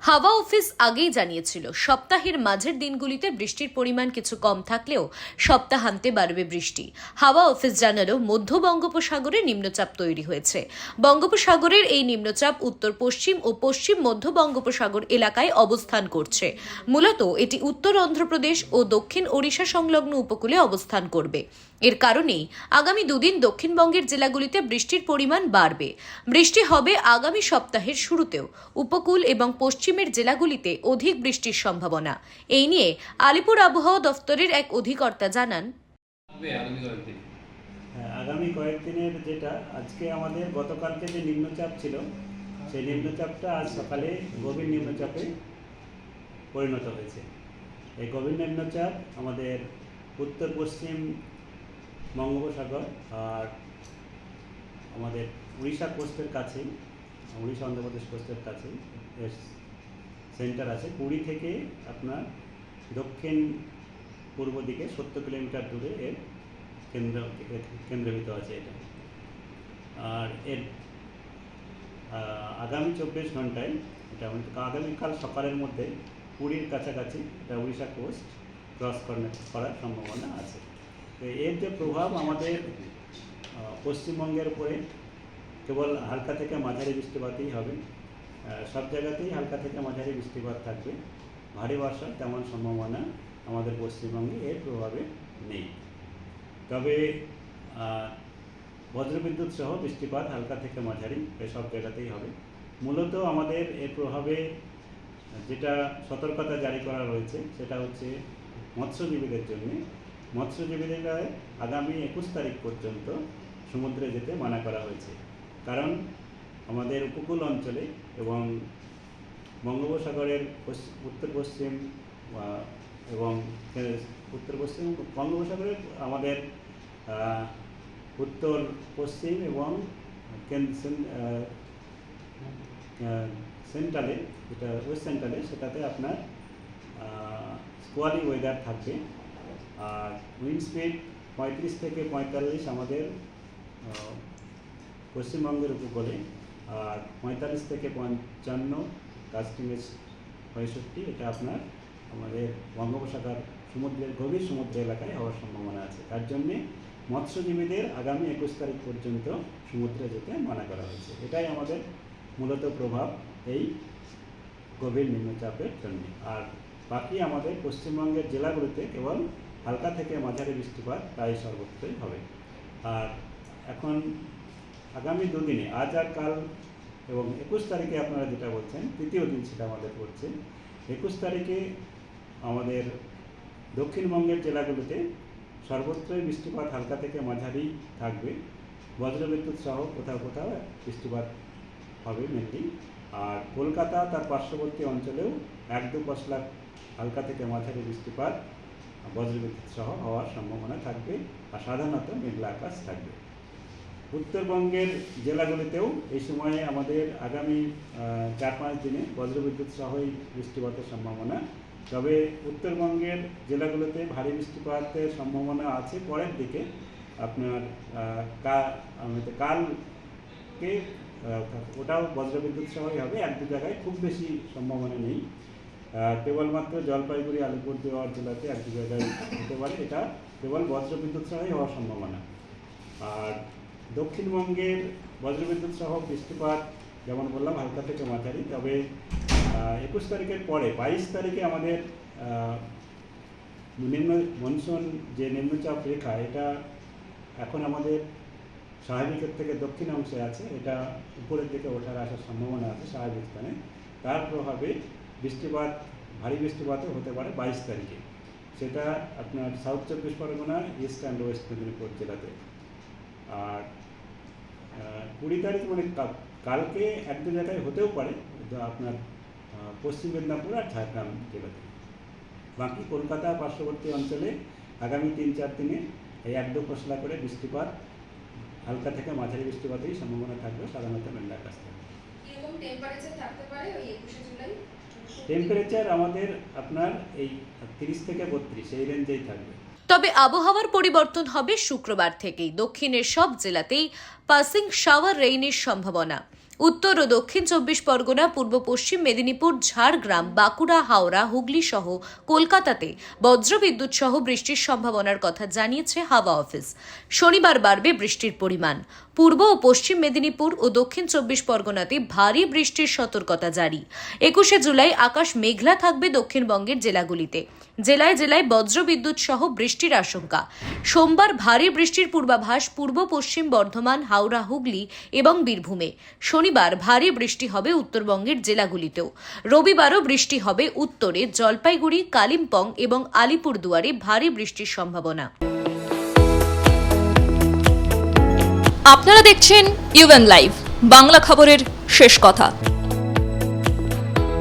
হাওয়া অফিস আগেই জানিয়েছিল, সপ্তাহের মাঝের দিনগুলিতে বৃষ্টির পরিমাণ কিছু কম থাকলেও সপ্তাহান্তে বাড়বে বৃষ্টি। হাওয়া অফিস জানালো, মধ্য বঙ্গোপসাগরে নিম্নচাপ তৈরি হয়েছে। বঙ্গোপসাগরের এই নিম্নচাপ উত্তর পশ্চিম ও পশ্চিম মধ্য বঙ্গোপসাগর এলাকায় অবস্থান করছে। মূলত এটি উত্তর অন্ধ্রপ্রদেশ ও দক্ষিণ ওড়িশা সংলগ্ন উপকূলে অবস্থান করবে। এর কারণেই আগামী দুদিন দক্ষিণবঙ্গের জেলাগুলিতে বৃষ্টির পরিমাণ বাড়বে। বৃষ্টি হবে আগামী সপ্তাহের শুরুতেও। উপকূল এবং পশ্চিমের জেলাগুলিতে অধিক বৃষ্টির সম্ভাবনা। এই নিয়ে আলিপুর আবহাওয়া দফতরের এক অধিকর্তা জানান। আগামী হ্যাঁ, আগামী কয়েকদিনের যেটা আজকে আমাদের গতকালকে যে নিম্নচাপ ছিল সেই নিম্নচাপটা আজ সকালে গভীর নিম্নচাপে পরিণত হয়েছে। এই গভীর নিম্নচাপ আমাদের উত্তর পশ্চিম বঙ্গোপসাগর আর আমাদের উড়িষ্যা কোস্টের কাছেই উড়িষ্যা অন্ধ্রপ্রদেশ কোস্টের কাছেই সেন্টার আছে। পুরী থেকে আপনার দক্ষিণ পূর্ব দিকে সত্তর কিলোমিটার দূরে এর কেন্দ্র কেন্দ্রীভূত আছে এটা। আর এর আগামী চব্বিশ ঘন্টায় এটা আগামীকাল সকালের মধ্যে পুরীর কাছাকাছি এটা উড়িষ্যা কোস্ট ক্রস করার সম্ভাবনা আছে। তো এর যে প্রভাব আমাদের পশ্চিমবঙ্গের উপরে কেবল হালকা থেকে মাঝারি বৃষ্টিপাতই হবে। সব জায়গাতেই হালকা থেকে মাঝারি বৃষ্টিপাত থাকবে। ভারী বর্ষার তেমন সম্ভাবনা আমাদের পশ্চিমবঙ্গে এর প্রভাবে নেই। তবে বজ্রবিদ্যুৎ সহ বৃষ্টিপাত হালকা থেকে মাঝারি সব জায়গাতেই হবে। মূলত আমাদের এর প্রভাবে যেটা সতর্কতা জারি করা রয়েছে সেটা হচ্ছে মৎস্যজীবীদের জন্য। মৎস্যজীবীদের আগামী একুশ তারিখ পর্যন্ত সমুদ্রে যেতে মানা করা হয়েছে। কারণ আমাদের উপকূল অঞ্চলে এবং বঙ্গোপসাগরের উত্তর পশ্চিম এবং উত্তর পশ্চিম বঙ্গোপসাগরের আমাদের উত্তর পশ্চিম এবং সেন্ট্রালে যেটা ওয়েস্ট সেন্ট্রালে সেটাতে আপনার স্কোয়ালি ওয়েদার থাকবে। আর উইন্ড স্পিড পঁয়ত্রিশ থেকে পঁয়তাল্লিশ আমাদের পশ্চিমবঙ্গের উপকূলে। আর পঁয়তাল্লিশ থেকে পঞ্চান্ন কাস্টিংয়ের পঁয়ষট্টি, এটা আপনার আমাদের বঙ্গোপসাগর সমুদ্রের গভীর সমুদ্র এলাকায় হওয়ার সম্ভাবনা আছে। তার জন্যে মৎস্যজীবীদের আগামী একুশ তারিখ পর্যন্ত সমুদ্রে যেতে মানা করা হয়েছে। এটাই আমাদের মূলত প্রভাব এই গভীর নিম্নচাপের জন্য। আর বাকি আমাদের পশ্চিমবঙ্গের জেলাগুলিতে কেবল হালকা থেকে মাঝারি বৃষ্টিপাত প্রায় সর্বত্রই হবে। আর এখন আগামী দুদিনে, আজ আর কাল এবং একুশ তারিখে আপনারা যেটা বলছেন, তৃতীয় দিন সেটা আমাদের পড়ছে। একুশ তারিখে আমাদের দক্ষিণবঙ্গের জেলাগুলোতে সর্বত্রই বৃষ্টিপাত হালকা থেকে মাঝারি থাকবে। বজ্রবিদ্যুৎ সহ কোথাও কোথাও বৃষ্টিপাত হবে মেনলি আর কলকাতা তার পার্শ্ববর্তী অঞ্চলেও এক দু পশলা হালকা থেকে মাঝারি বৃষ্টিপাত বজ্রবিদ্যুৎ সহ হওয়ার সম্ভাবনা থাকবে। আর সাধারণত মেঘলা আকাশ থাকবে। উত্তরবঙ্গের জেলাগুলিতেও এই সময়ে আমাদের আগামী চার পাঁচ দিনে বজ্রবিদ্যুৎ সহই বৃষ্টিপাতের সম্ভাবনা। তবে উত্তরবঙ্গের জেলাগুলোতে ভারী বৃষ্টিপাতের সম্ভাবনা আছে পরের দিকে। আপনার কালকে ওটাও বজ্রবিদ্যুৎ সহই হবে, এক দু জায়গায় খুব বেশি সম্ভাবনা নেই। কেবলমাত্র জলপাইগুড়ি, আলিপুরদুয়ার জেলাতে এক দু জায়গায় হতে পারে, এটা কেবল বজ্রবিদ্যুৎ সহই হওয়ার সম্ভাবনা। আর দক্ষিণবঙ্গের বজ্রবিদ্যুৎ সহ বৃষ্টিপাত যেমন বললাম, হালকা থেকে মাঝারি। তবে একুশ তারিখের পরে, বাইশ তারিখে আমাদের নিম্ন মনসুন যে নিম্নচাপ রেখা, এটা এখন আমাদের স্বাভাবিকের থেকে দক্ষিণ অংশে আছে। এটা উপরের দিকে ওঠার আসার সম্ভাবনা আছে স্বাভাবিক স্থানে। তার প্রভাবে বৃষ্টিপাত, ভারী বৃষ্টিপাতও হতে পারে বাইশ তারিখে। সেটা আপনার সাউথ চব্বিশ Pargana east and west Medinipur জেলাতে। আর কুড়ি তারিখ মানে কালকে এক দু জায়গায় হতেও পারে আপনার পশ্চিম মেদিনীপুর আর ঝাড়গ্রাম জেলাতে। বাকি কলকাতা পার্শ্ববর্তী অঞ্চলে আগামী তিন চার দিনে এই এক দু ফসলা করে বৃষ্টিপাত হালকা থেকে মাঝারি বৃষ্টিপাতেই সম্ভাবনা থাকবে সাধারণত মেঘলা আকাশ। থাকবে ওই একুশে জুলাই? টেম্পারেচার আমাদের আপনার এই তিরিশ থেকে বত্রিশ এই রেঞ্জেই থাকবে। তবে আবহাওয়ার পরিবর্তন হবে শুক্রবার থেকেই। দক্ষিণের সব জেলাতেই পাসিং শাওয়ার রেইনের সম্ভাবনা। উত্তর ও দক্ষিণ চব্বিশ পরগনা, পূর্ব পশ্চিম মেদিনীপুর, ঝাড়গ্রাম, বাঁকুড়া, হাওড়া, হুগলি সহ কলকাতাতে বজ্রবিদ্যুৎ সহ বৃষ্টির সম্ভাবনার কথা জানিয়েছে হাওয়া অফিস। শনিবার বাড়বে বৃষ্টির পরিমাণ। পূর্ব ও পশ্চিম মেদিনীপুর ও দক্ষিণ চব্বিশ পরগনাতে ভারী বৃষ্টির সতর্কতা জারি। একুশে জুলাই আকাশ মেঘলা থাকবে দক্ষিণবঙ্গের জেলাগুলিতে। জেলায় জেলায় বজ্রবিদ্যুৎ সহ বৃষ্টির আশঙ্কা। সোমবার ভারী বৃষ্টির পূর্বাভাস পূর্ব পশ্চিম বর্ধমান, হাওড়া, হুগলি এবং বীরভূমে। শনিবার ভারী বৃষ্টি হবে উত্তরবঙ্গের জেলাগুলিতেও। রবিবারও বৃষ্টি হবে উত্তরে জলপাইগুড়ি, কালিম্পং এবং আলিপুরদুয়ারে ভারী বৃষ্টির সম্ভাবনা। আপনারা দেখছেন ইউএন লাইভ বাংলা খবরের শেষ কথা।